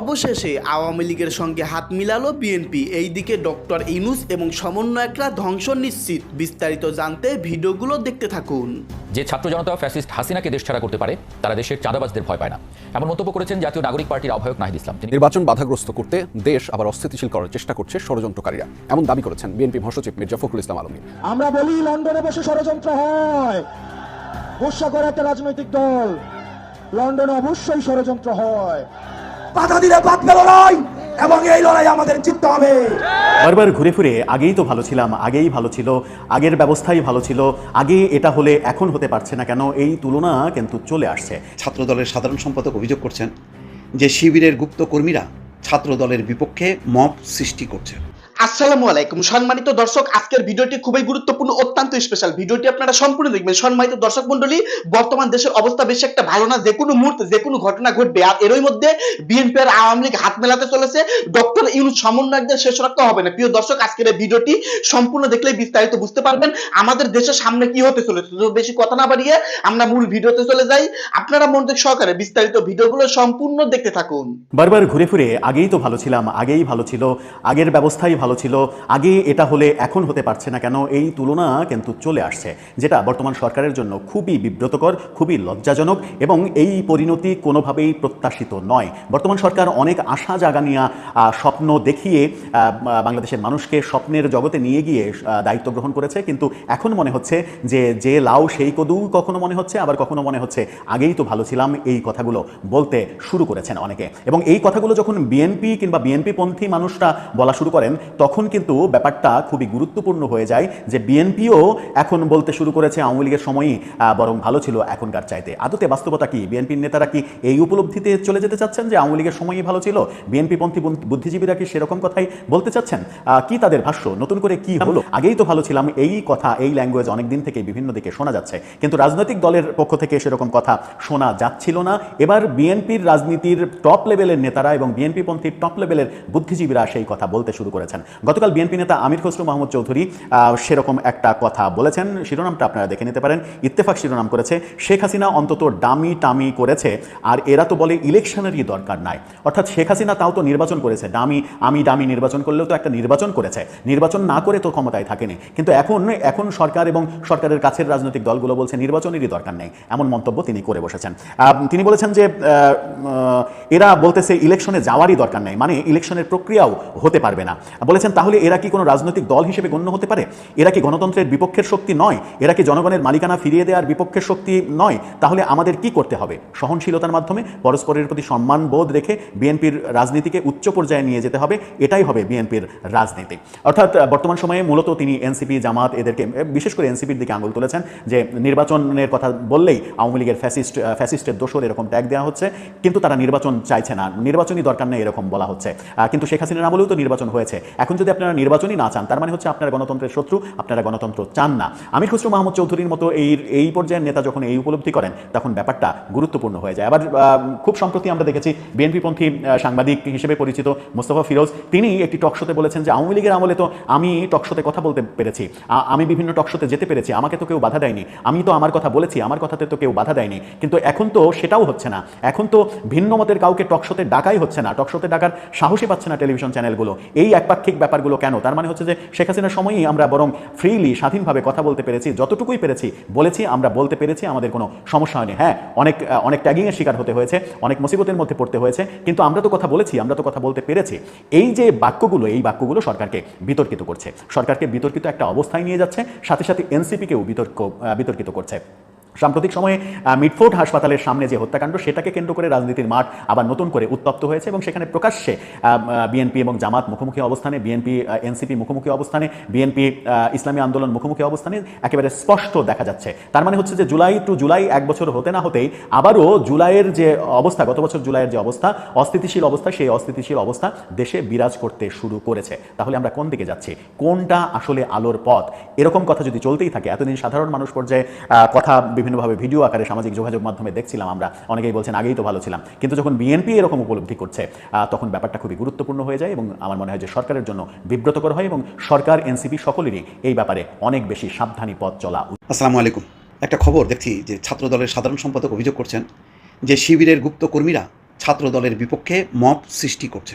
অবশেষে আওয়ামী লীগের সঙ্গে হাত মিলালো বিএনপি। এইদিকে ডক্টর ইনুস এবং সমন্বয়করা ধ্বংস নিশ্চিত। বিস্তারিত জানতে ভিডিওগুলো দেখতে থাকুন। যে ছাত্র জনতা ফ্যাসিস্ট হাসিনাকে দেশ ছাড়া করতে পারে তারা দেশের চাঁদাবাজদের ভয় পায় না। এমন মন্তব্য করেছেন জাতীয় নাগরিক পার্টির আহ্বায়ক নাহিদ ইসলাম। নির্বাচন বাধাগ্রস্ত করতে দেশ আবার অস্থিতিশীল করার চেষ্টা করছে ষড়যন্ত্রকারীরা। এমন দাবি করেছেন বিএনপি মহাসচিব মির্জা ফখরুল ইসলাম আলমী আমরা বলি লন্ডনে বসে ষড়যন্ত্র হয়। করে একটা রাজনৈতিক দল। লন্ডনে অবশ্যই ষড়যন্ত্র হয়। বাধা দিলে বাদ পেল লড়াই এবং এই লড়াই আমাদের জিততে হবে। বারবার ঘুরে ফিরে আগেই তো ভালো ছিলাম আগেই ভালো ছিল আগের ব্যবস্থাই ভালো ছিল আগে এটা হলে এখন হতে পারছে না কেন এই তুলনা কিন্তু চলে আসছে। ছাত্র দলের সাধারণ সম্পাদক অভিযোগ করছেন যে শিবিরের গুপ্ত কর্মীরা ছাত্র দলের বিপক্ষে মপ সৃষ্টি করছে। আসসালামু আলাইকুম। সম্মানিত দর্শক, আজকের ভিডিওটি খুবই গুরুত্বপূর্ণ, অত্যন্ত স্পেশাল ভিডিওটি আপনারা সম্পূর্ণ দেখবেন। সম্মানিত দর্শক মন্ডলী বর্তমান দেশের অবস্থা বেশি একটা ভালো না? যে কোনো মুহূর্তে যে কোনো ঘটনা ঘটবে। আর এরই মধ্যে বিএনপি আর আওয়ামী লীগ হাত মেলাতে চলেছে। ডক্টর ইউনুস সমন্বয়কদের শেষ রাখতে হবে না। প্রিয় দর্শক, আজকের এই ভিডিওটি সম্পূর্ণ দেখলে বিস্তারিত বুঝতে পারবেন। আমাদের দেশের সামনে কি হতে চলেছে? তো বেশি কথা না বাড়িয়ে আমরা মূল ভিডিওতে চলে যাই। আপনারা মন মনোযোগ সহকারে বিস্তারিত ভিডিওগুলো সম্পূর্ণ দেখতে থাকুন। বারবার ঘুরে ফিরে আগেই তো ভালো ছিলাম, আগেই ভালো ছিল, আগের ব্যবস্থাই ভালো ছিল। আগে এটা হলে এখন হতে পারছে না কেন, এই তুলনা কিন্তু চলে আসছে, যেটা বর্তমান সরকারের জন্য খুবই বিব্রতকর, খুবই লজ্জাজনক এবং এই পরিণতি কোনোভাবেই প্রত্যাশিত নয়। বর্তমান সরকার অনেক আশা জাগানিয়া স্বপ্ন দেখিয়ে বাংলাদেশের মানুষকে স্বপ্নের জগতে নিয়ে গিয়ে দায়িত্ব গ্রহণ করেছে। কিন্তু এখন মনে হচ্ছে যে যে লাউ সেই কদু কখনো মনে হচ্ছে, আবার কখনো মনে হচ্ছে আগেই তো ভালো ছিলাম এই কথাগুলো বলতে শুরু করেছেন অনেকে। এবং এই কথাগুলো যখন বিএনপি কিংবা বিএনপি পন্থী মানুষরা বলা শুরু করেন তখন কিন্তু ব্যাপারটা খুবই গুরুত্বপূর্ণ হয়ে যায় যে বিএনপিও এখন বলতে শুরু করেছে আওয়ামী লীগের সময়ই বরং ভালো ছিল এখনকার চাইতে। আদতে বাস্তবতা কি? বিএনপির নেতারা কি এই উপলব্ধিতে চলে যেতে চাচ্ছেন যে আওয়ামী লীগের সময়ই ভালো ছিল? বিএনপি পন্থী বুদ্ধিজীবীরা কি সেরকম কথাই বলতে চাচ্ছেন? কি তাদের ভাষ্য? নতুন করে কি হলো? আগেই তো ভালো ছিলাম, এই কথা, এই ল্যাঙ্গুয়েজ অনেক দিন থেকে বিভিন্ন দিকে শোনা যাচ্ছে। কিন্তু রাজনৈতিক দলের পক্ষ থেকে সেরকম কথা শোনা যাচ্ছিল না। এবার বিএনপির রাজনীতির টপ লেভেলের নেতারা এবং বিএনপি পন্থীর টপ লেভেলের বুদ্ধিজীবীরা সেই কথা বলতে শুরু করেছেন। গতকাল বিএনপি নেতা আমির খসরু মাহমুদ চৌধুরী সেরকম একটা কথা বলেছেন। শিরোনামটা আপনারা দেখে নিতে পারেন। ইত্তেফাক শিরোনাম করেছে, শেখ হাসিনা অন্তত ডামি টামি করেছে, আর এরা তো বলে ইলেকশনেরই দরকার নাই। অর্থাৎ শেখ হাসিনা তাও তো নির্বাচন করেছে, ডামি, আমি ডামি নির্বাচন করলেও তো একটা নির্বাচন করেছে। নির্বাচন না করে তো ক্ষমতায় থাকেনি। কিন্তু এখন এখন সরকার এবং সরকারের কাছের রাজনৈতিক দলগুলো বলছে, নির্বাচনেরই দরকার নেই। এমন মন্তব্য তিনি করে বসেছেন। তিনি বলেছেন যে এরা বলতেছে ইলেকশনে যাওয়ারই দরকার নেই মানে ইলেকশনের প্রক্রিয়াও হতে পারবে না। বলেছেন, তাহলে এরা কি কোনো রাজনৈতিক দল হিসেবে গণ্য হতে পারে? এরা কি গণতন্ত্রের বিপক্ষের শক্তি নয়? এরা কি জনগণের মালিকানা ফিরিয়ে দেওয়ার বিপক্ষের শক্তি নয়? তাহলে আমাদের কি করতে হবে? সহনশীলতার মাধ্যমে পরস্পরের প্রতি সম্মান বোধ রেখে বিএনপির রাজনীতিকে উচ্চ পর্যায়ে নিয়ে যেতে হবে। এটাই হবে বিএনপির রাজনীতি। অর্থাৎ বর্তমান সময়ে মূলত তিনি এনসিপি, জামাত এদেরকে বিশেষ করে এনসিপির দিকে আঙুল তুলেছেন যে নির্বাচনের কথা বললেই আওয়ামী লীগের ফ্যাসিস্ট ফ্যাসিস্টের দোষর এরকম ট্যাগ দেওয়া হচ্ছে। কিন্তু তারা নির্বাচন চাইছে না। নির্বাচনই দরকার নেই এরকম বলা হচ্ছে। কিন্তু শেখ হাসিনা না বলেও তো নির্বাচন হয়েছে। এখন যদি আপনারা নির্বাচনই না চান, তার মানে হচ্ছে আপনারা গণতন্ত্রের শত্রু, আপনারা গণতন্ত্র চান না। আমির খসরু মাহমুদ চৌধুরীর মতো এই এই পর্যায়ের নেতা যখন এই উপলব্ধি করেন, তখন ব্যাপারটা গুরুত্বপূর্ণ হয়ে যায়। আবার খুব সম্প্রতি আমরা দেখেছি বিএনপিপন্থী সাংবাদিক হিসেবে পরিচিত মোস্তফা ফিরোজ, তিনি একটি টকশোতে বলেছেন যে, আওয়ামী লীগের আমলে তো আমি টকশোতে কথা বলতে পেরেছি। আমি বিভিন্ন টকশোতে যেতে পেরেছি, আমাকে তো কেউ বাধা দেয়নি। আমি তো আমার কথা বলেছি, আমার কথাতে তো কেউ বাধা দেয়নি। কিন্তু এখন তো সেটাও হচ্ছে না। এখন তো ভিন্ন মতের কাউকে টকশোতে ডাকাই হচ্ছে না। টকশোতে ডাকার সাহসই পাচ্ছে না টেলিভিশন চ্যানেলগুলো। এই একপাক্ষিক ব্যাপারগুলো কেন? তার মানে হচ্ছে যে শেখ হাসিনার সময়ই আমরা বরং ফ্রিলি স্বাধীনভাবে কথা বলতে পেরেছি, যতটুকুই পেরেছি, বলেছি, আমরা বলতে পেরেছি, আমাদের কোনো সমস্যা হয়নি। হ্যাঁ অনেক অনেক ট্যাগিংয়ের শিকার হতে হয়েছে, অনেক মুসিবতের মধ্যে পড়তে হয়েছে, কিন্তু আমরা তো কথা বলেছি, আমরা তো কথা বলতে পেরেছি। এই যে বাক্যগুলো, এই বাক্যগুলো সরকারকে বিতর্কিত করছে। সরকারকে বিতর্কিত একটা অবস্থায় নিয়ে যাচ্ছে, সাথে সাথে এনসিপিকেও বিতর্ক বিতর্কিত করছে। সাম্প্রতিক সময়ে মিটফোর্ড হাসপাতালের সামনে যে হত্যাকাণ্ড, সেটাকে কেন্দ্র করে রাজনীতির মাঠ আবার নতুন করে উত্তপ্ত হয়েছে এবং সেখানে প্রকাশ্যে বিএনপি এবং জামাত মুখোমুখি অবস্থানে বিএনপি এনসিপি মুখোমুখি অবস্থানে বিএনপি ইসলামী আন্দোলন মুখোমুখি অবস্থানে একেবারে স্পষ্ট দেখা যাচ্ছে। তার মানে হচ্ছে যে জুলাই টু জুলাই এক বছর হতে না হতেই আবারও জুলাইয়ের যে অবস্থা, গত বছর জুলাইয়ের যে অবস্থা, অস্থিতিশীল অবস্থা, সেই অস্থিতিশীল অবস্থা দেশে বিরাজ করতে শুরু করেছে। তাহলে আমরা কোন দিকে যাচ্ছি? কোনটা আসলে আলোর পথ? এরকম কথা যদি চলতেই থাকে, এতদিন সাধারণ মানুষ পর্যায়ে কথা বিভিন্নভাবে ভিডিও আকারে সামাজিক যোগাযোগ মাধ্যমে দেখছিলাম আমরা। অনেকেই বলছেন, আগেই তো ভালো ছিলাম। কিন্তু যখন বিএনপি এরকম উপলব্ধি করছে তখন ব্যাপারটা খুবই গুরুত্বপূর্ণ হয়ে যায় এবং আমার মনে হয় যে সরকারের জন্য বিব্রতকর হয় এবং সরকার এনসিপি সকলেরই এই ব্যাপারে অনেক বেশি সাবধানী পথ চলা আসসালামু আলাইকুম। একটা খবর দেখছি যে ছাত্র দলের সাধারণ সম্পাদক অভিযোগ করছেন যে শিবিরের গুপ্ত কর্মীরা ছাত্র দলের বিপক্ষে মব সৃষ্টি করছে।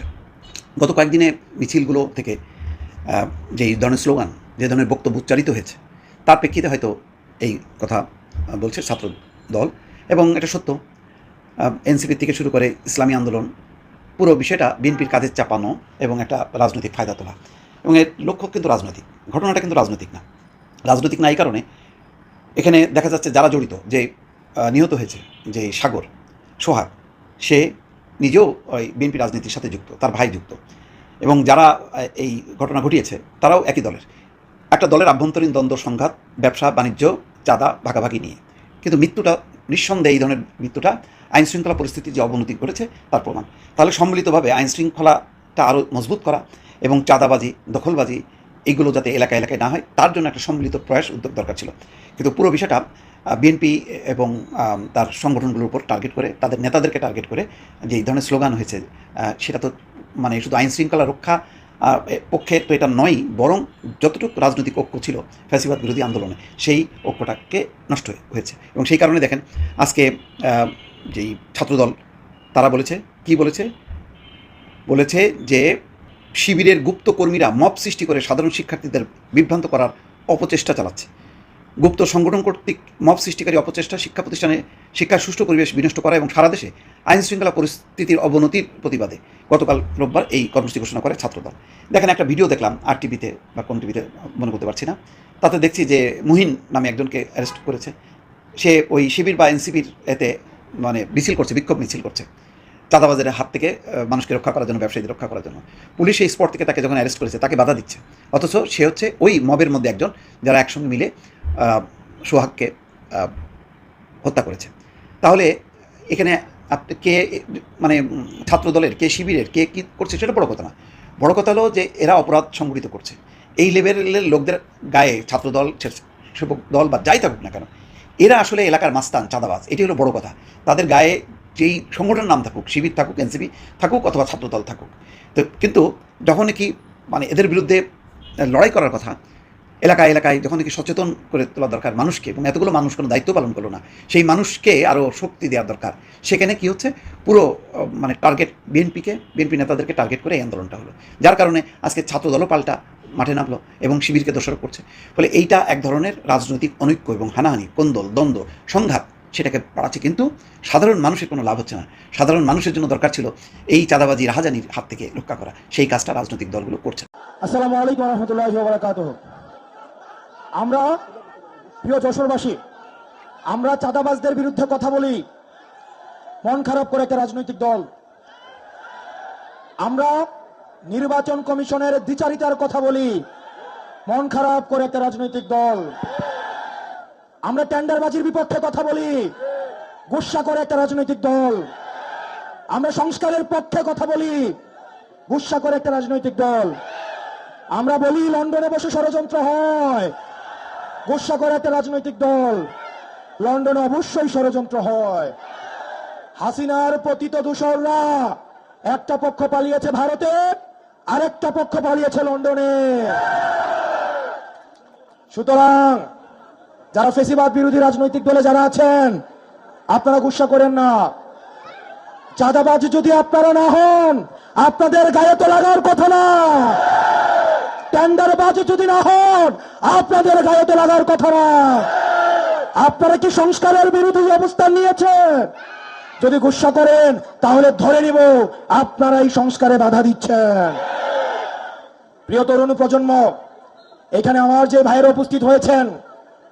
গত কয়েকদিনে মিছিলগুলো থেকে যে ধরনের স্লোগান, যে ধরনের বক্তব্য উচ্চারিত হয়েছে, তার প্রেক্ষিতে হয়তো এই কথা বলছে ছাত্র দল। এবং এটা সত্য। এনসিপি থেকে শুরু করে ইসলামী আন্দোলন, পুরো বিষয়টা বিএনপির কাজে চাপানো এবং একটা রাজনৈতিক ফায়দা তোলা। এবং এর লক্ষ্য কিন্তু রাজনৈতিক। ঘটনাটা কিন্তু রাজনৈতিক না। রাজনৈতিক না এই কারণে এখানে দেখা যাচ্ছে যারা জড়িত, যে নিহত হয়েছে, যে, সাগর, সোহাগ, সে নিজেও ওই বিএনপি রাজনীতির সাথে যুক্ত, তার ভাই যুক্ত। এবং যারা এই ঘটনা ঘটিয়েছে, তারাও একই দলের। একটা দলের আভ্যন্তরীণ দ্বন্দ্ব, সংঘাত, ব্যবসা, বাণিজ্য চাঁদা ভাগাভাগি নিয়ে। কিন্তু মৃত্যুটা, নিঃসন্দেহে এই ধরনের মৃত্যুটা আইন শৃঙ্খলা পরিস্থিতির যে অবনতি ঘটেছে তার প্রমাণ। তাহলে সম্মিলিতভাবে আইন শৃঙ্খলাটা আরও মজবুত করা এবং চাঁদাবাজি, দখলবাজি এইগুলো যাতে এলাকা এলাকায় না হয়, তার জন্য একটা সম্মিলিত প্রয়াস উদ্যোগ দরকার ছিল। কিন্তু পুরো বিষয়টা বিএনপি এবং তার সংগঠনগুলোর উপর টার্গেট করে, তাদের নেতাদেরকে টার্গেট করে যে এই ধরনের স্লোগান হয়েছে সেটা তো মানে শুধু আইন শৃঙ্খলা রক্ষা পক্ষে তো এটা নয় বরং যতটুকু রাজনৈতিক ঐক্য ছিল ফ্যাসিবাদ বিরোধী আন্দোলনে, সেই ঐক্যটাকে নষ্ট হয়েছে। এবং সেই কারণে দেখেন, আজকে যেই ছাত্রদল, তারা বলেছে, কি বলেছে? বলেছে যে শিবিরের গুপ্ত কর্মীরা সৃষ্টি করে সাধারণ শিক্ষার্থীদের বিভ্রান্ত করার অপচেষ্টা চালাচ্ছে। গুপ্ত সংগঠন কর্তৃক মব সৃষ্টিকারী অপচেষ্টা, শিক্ষা প্রতিষ্ঠানে শিক্ষার সুষ্ঠু পরিবেশ বিনষ্ট করা এবং সারা দেশে আইন শৃঙ্খলা পরিস্থিতির অবনতির প্রতিবাদে গতকাল রোববার এই কর্মসূচি ঘোষণা করে ছাত্রদল। দেখেন, একটা ভিডিও দেখলাম আর টিভিতে বা কোন টিভিতে, মনে করতে পারছি না। তাতে দেখছি যে মুহিন নামে একজনকে অ্যারেস্ট করেছে। সে ওই শিবির বা এনসিপির এতে মানে মিছিল করছে, বিক্ষোভ মিছিল করছে। চাঁদাবাজারের হাত থেকে মানুষকে রক্ষা করার জন্য, ব্যবসায়ীদের রক্ষা করার জন্য। পুলিশ এই স্পট থেকে তাকে যখন অ্যারেস্ট করেছে, তাকে বাধা দিচ্ছে। অথচ সে হচ্ছে ওই মবের মধ্যে একজন, যারা একসঙ্গে মিলে সোহাগকে হত্যা করেছে। তাহলে এখানে আপনি কে মানে উম, ছাত্র দলের কে শিবিরের কে কী করছে সেটা বড় কথা না। বড় কথা হলো যে এরা অপরাধ সংগঠিত করছে। এই লেভেলের লোকদের গায়ে ছাত্রদল স্বেচ্ছাসেবক দল বা যাই থাকুক না কেন এরা আসলে এলাকার মাস্তান চাঁদাবাজ এটি হলো বড় কথা। তাদের গায়ে যেই সংগঠনের নাম থাকুক শিবির থাকুক এনসিপি থাকুক অথবা ছাত্রদল থাকুক। তো কিন্তু যখন কি মানে এদের বিরুদ্ধে লড়াই করার কথা এলাকায় এলাকায় যখন কি সচেতন করে তোলা দরকার মানুষকে এবং এতগুলো মানুষ কোনো দায়িত্ব পালন করল না, সেই মানুষকে আরও শক্তি দেওয়া দরকার। সেখানে কি হচ্ছে? পুরো মানে টার্গেট বিএনপিকে, বিএনপি নেতাদেরকে টার্গেট করে এই আন্দোলনটা হলো। যার কারণে আজকে ছাত্রদলও পাল্টা মাঠে নামলো এবং শিবিরকে দোষারোপ করছে। ফলে এইটা এক ধরনের রাজনৈতিক অনৈক্য এবং হানাহানি, কোন্দল, দ্বন্দ্ব, সংঘাত সেটাকে বাড়াচ্ছে। কিন্তু সাধারণ মানুষের কোনো লাভ হচ্ছে না। সাধারণ মানুষের জন্য দরকার ছিল এই চাঁদাবাজি, রাহাজানির হাত থেকে রক্ষা করা। সেই কাজটা রাজনৈতিক দলগুলো করছে আসসালামু আলাইকুম রহমতুল্লাহ আমরা, প্রিয় যশোরবাসী, আমরা চাঁদাবাজদের বিরুদ্ধে কথা বলি। মন খারাপ করে একটা রাজনৈতিক দল। আমরা নির্বাচন কমিশনের দ্বিচারিতার কথা বলি। মন খারাপ করে একটা রাজনৈতিক দল। আমরা টেন্ডারবাজির বিপক্ষে কথা বলি। গুসা করে একটা রাজনৈতিক দল। আমরা সংস্কারের পক্ষে কথা বলি। গুসা করে একটা রাজনৈতিক দল। আমরা বলি, লন্ডনে বসে ষড়যন্ত্র হয়। গুসা করে একটা রাজনৈতিক দল। লন্ডনে অবশ্যই ষড়যন্ত্র হয়। হাসিনার পতিত দূষররা একটা পক্ষ পালিয়েছে ভারতে, আরেকটা পক্ষ পালিয়েছে লন্ডনে। সুতরাং, যারা ফেসিবাদ বিরোধী রাজনৈতিক দলে যারা আছেন, আপনারা গুসা করেন না। চাঁদাবাজ যদি আপনারা না হন, আপনাদের গায়ে তো লাগার কথা না। টেন্ডারবাজ যদি না হন, আপনাদের গায়ে তো লাগার কথা না। আপনারা কি সংস্কারের বিরোধী অবস্থান নিয়েছেন? যদি গুসা করেন, তাহলে ধরে নিব আপনারা এই সংস্কারে বাধা দিচ্ছেন। প্রিয় তরুণ প্রজন্ম, এখানে আমার যে ভাইয়েরা উপস্থিত হয়েছেন,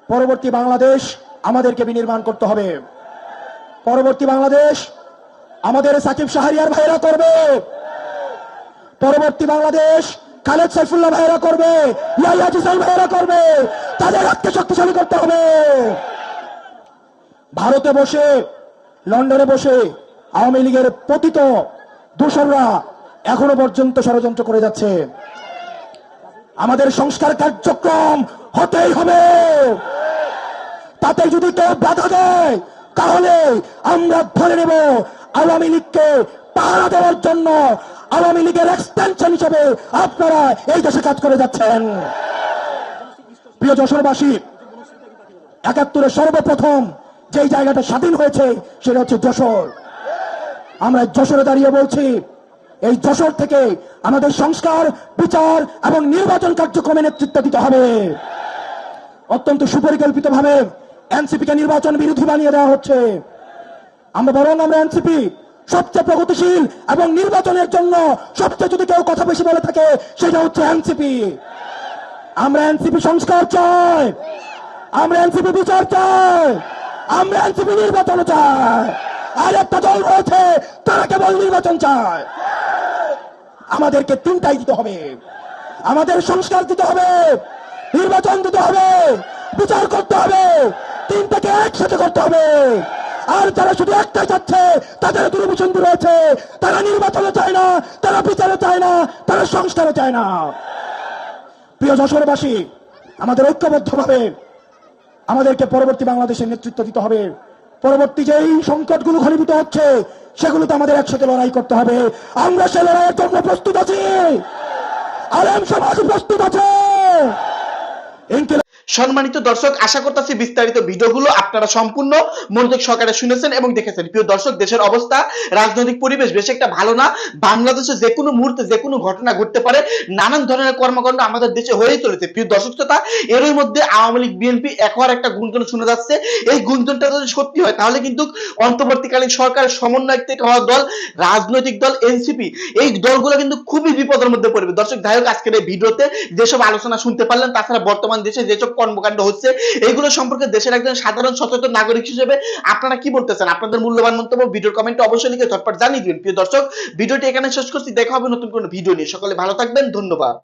পরবর্তী বাংলাদেশ আমাদেরকে বিনির্মাণ করতে হবে। পরবর্তী বাংলাদেশ আমাদের সাকিব শাহরিয়ার ভাইরা করবে। পরবর্তী বাংলাদেশ খালেদ সাইফুল্লাহ ভাইরা করবে, ইয়াহিয়া জিসাল ভাইরা করবে, তাদের হাতকে শক্তিশালী করতে হবে। ভারতে বসে, লন্ডনে বসে আওয়ামী লীগের পতিত দূষররা এখনও পর্যন্ত ষড়যন্ত্র করে যাচ্ছে। আমাদের সংস্কার কার্যক্রম হতেই হবে। তাতে যদি কেউ বাধা দেয়, তাহলে আমরা ধরে নেব আওয়ামী লীগকে পাহারা দেওয়ার জন্য আওয়ামী লীগের এক্সটেনশন হিসেবে আপনারা এই দেশে কাজ করে যাচ্ছেন। প্রিয় যশোরবাসী, একাত্তরের সর্বপ্রথম যেই জায়গাটা স্বাধীন হয়েছে সেটা হচ্ছে যশোর। আমরা যশোরে দাঁড়িয়ে বলছি, এই যশোর থেকে আমাদের সংস্কার, বিচার এবং নির্বাচন কার্যক্রমে নেতৃত্ব দিতে হবে। অত্যন্ত সুপরিকল্পিত ভাবে এনসিপি কে নির্বাচন বিরোধী বানিয়ে দেওয়া হচ্ছে। আমরা বরং আমরা এনসিপি সবচেয়ে প্রগতিশীল এবং নির্বাচনের জন্য সবচেয়ে যদি কেউ কথা বেশি বলে থাকে, সেটা হচ্ছে এনসিপি। আমরা এনসিপি সংস্কার চাই। আমরা এনসিপি বিচার চাই। আমরা এনসিপি নির্বাচন চাই। আর একটা দল রয়েছে, তারা কেবল নির্বাচন চায়। আমাদেরকে তিনটাই দিতে হবে। আমাদের সংস্কার দিতে হবে, নির্বাচন দিতে হবে, বিচার করতে হবে, তিনটাকে একসাথে করতে হবে। আর যারা শুধু একটাই চাচ্ছে তাদের দুর্বিসন্ধি রয়েছে। তারা নির্বাচনও চায় না, তারা বিচারও চায় না, তারা সংস্কারও চায় না। প্রিয় যশোরবাসী, আমাদের ঐক্যবদ্ধভাবে আমাদেরকে পরবর্তী বাংলাদেশের নেতৃত্ব দিতে হবে। পরবর্তী যেই সংকটগুলো ঘনীভূত হচ্ছে, সেগুলোতে আমাদের একসাথে লড়াই করতে হবে। আমরা সে লড়াইয়ের জন্য প্রস্তুত আছি। আলেম সমাজ প্রস্তুত আছে। সম্মানিত দর্শক, আশা করতেছি বিস্তারিত ভিডিওগুলো আপনারা সম্পূর্ণ মনোযোগ সহকারে শুনেছেন এবং দেখেছেন। প্রিয় দর্শক, দেশের অবস্থা, রাজনৈতিক পরিবেশ বেশ একটা ভালো না? বাংলাদেশে যে কোনো মুহূর্তে যে কোনো ঘটনা ঘটতে পারে। নানান ধরনের কর্মকাণ্ড আমাদের দেশে হয়েই চলেছে। প্রিয় দর্শক শ্রোতা, এরই মধ্যে আওয়ামী লীগ, বিএনপি একবার একটা গুঞ্জন শোনা যাচ্ছে। এই গুঞ্জনটা যদি সত্যি হয়, তাহলে কিন্তু অন্তর্বর্তীকালীন সরকারের সমন্বয় থেকে হওয়া দল, রাজনৈতিক দল, এনসিপি, এই দলগুলো কিন্তু খুবই বিপদের মধ্যে পড়বে। দর্শক, যাই হোক, আজকের এই ভিডিওতে যেসব আলোচনা শুনতে পারলেন, তাছাড়া বর্তমান দেশে যেসব কর্মকাণ্ড হচ্ছে। এগুলো সম্পর্কে দেশের একজন সাধারণ সচেতন নাগরিক হিসেবে আপনারা কি বলতেছেন? আপনাদের মূল্যবান মন্তব্য ভিডিওর কমেন্টে অবশ্যই লিখে ঝটপট জানিয়ে দিবেন। প্রিয় দর্শক, ভিডিওটি এখানে শেষ করছি। দেখা হবে নতুন কোনো ভিডিও নিয়ে। সকলে ভালো থাকবেন। ধন্যবাদ।